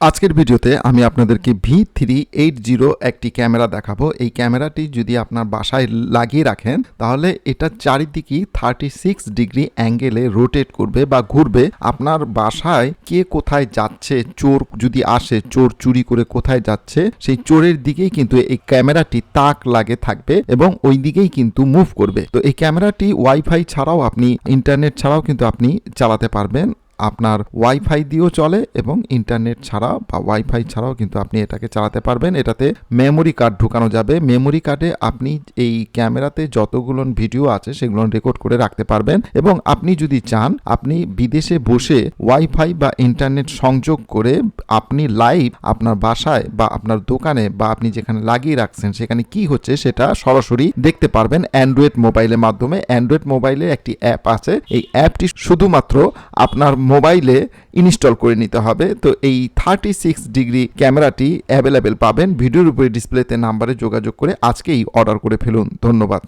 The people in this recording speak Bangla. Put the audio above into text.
আজকের ভিডিওতে আমি আপনাদেরকে ভি থ্রি এইট জিরো একটি ক্যামেরা দেখাবো। এই ক্যামেরাটি যদি আপনার বাসায় লাগিয়ে রাখেন, তাহলে এটা চারিদিকে থার্টি সিক্স ডিগ্রি অ্যাঙ্গেলে রোটেট করবে বা ঘুরবে। আপনার বাসায় কে কোথায় যাচ্ছে, চোর যদি আসে, চোর চুরি করে কোথায় যাচ্ছে, সেই চোরের দিকেই কিন্তু এই ক্যামেরাটি তাক লাগে থাকবে এবং ওই দিকেই কিন্তু মুভ করবে। তো এই ক্যামেরাটি ওয়াইফাই ছাড়াও আপনি ইন্টারনেট ছাড়াও কিন্তু আপনি চালাতে পারবেন। আপনার ওয়াইফাই দিয়েও চলে এবং ইন্টারনেট ছাড়া বা ওয়াইফাই ছাড়াও কিন্তু আপনি এটাকে চালাতে পারবেন। এটাতে মেমোরি কার্ড ঢুকানো যাবে। মেমোরি কার্ডে আপনি এই ক্যামেরাতে যতগুলো ভিডিও আছে সেগুলো রেকর্ড করে রাখতে পারবেন এবং আপনি যদি চান, আপনি বিদেশে বসে ওয়াইফাই বা ইন্টারনেট সংযোগ করে আপনি লাইভ আপনার বাসায় বা আপনার দোকানে বা আপনি যেখানে লাগিয়ে রাখছেন, সেখানে কি হচ্ছে সেটা সরাসরি দেখতে পারবেন অ্যান্ড্রয়েড মোবাইলের মাধ্যমে। অ্যান্ড্রয়েড মোবাইলে একটি অ্যাপ আছে। এই অ্যাপটি শুধুমাত্র আপনার মোবাইলে ইনস্টল করে নিতে হবে। তো এই থার্টি সিক্স ডিগ্রি ক্যামেরাটি অ্যাভেলেবেল পাবেন। ভিডিওর উপরে ডিসপ্লেতে নাম্বারে যোগাযোগ করে আজকেই অর্ডার করে ফেলুন। ধন্যবাদ।